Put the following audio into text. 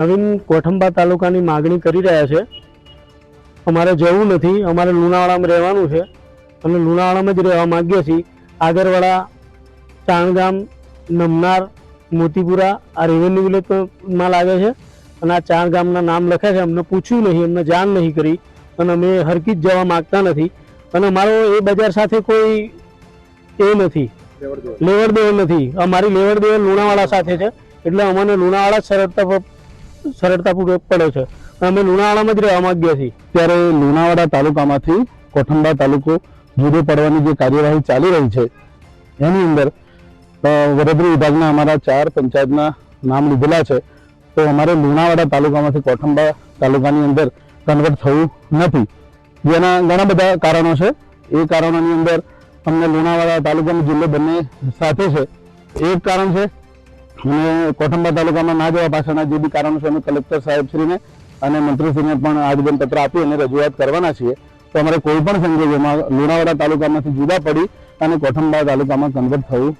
નવીન કોઠંબા તાલુકાની માગણી કરી રહ્યા છે. અમારે જવું નથી, અમારે લુણાવાડામાં રહેવાનું છે અને લુણાવાડામાં જ રહેવા માગીએ છીએ. આગરવાડા, ચાણગામ, નમનાર, મોતીપુરા આ રેવન્યુ વિલેજમાં લાગે છે અને આ ચાર ગામના નામ લખ્યા છે. અમને પૂછ્યું નહીં, અમને જાણ નહીં કરી અને અમે હરકી જ જવા માગતા નથી. અને અમારો એ બજાર સાથે કોઈ એ નથી. લેવડ દેવડ નથી. અમારી લેવડ દેવડ લુણાવાડા સાથે છે. એટલે અમને લુણાવાડા સરળતા સરળતાપૂર્વક પડે છે. અમે લુણાવાડામાં જ રહેવા માંગીએ છીએ. ત્યારે લુણાવાડા તાલુકામાંથી કોઠંબા તાલુકો જુદો પડવાની જે કાર્યવાહી ચાલી રહી છે, એની અંદર વરદરી વિભાગના અમારા ચાર પંચાયતના નામ લીધેલા છે. તો અમારે લુણાવાડા તાલુકામાંથી કોઠંબા તાલુકાની અંદર કન્વર્ટ થવું નથી. જેના ઘણા બધા કારણો છે. એ કારણોની અંદર અમને લુણાવાડા તાલુકાનો જિલ્લો બંને સાથે છે. એક કારણ છે અને કોઠંબા તાલુકામાં ના જવા પાછળના જે બી કારણો છે અમે કલેક્ટર સાહેબશ્રીને અને મંત્રીશ્રીને પણ આવેદન પત્ર આપી અને રજૂઆત કરવાના છીએ, તો અમારે કોઈ પણ સંજોગોમાં લુણાવાડા તાલુકામાંથી જુદા પડી અને કોઠંબા તાલુકામાં કન્વર્ટ થવું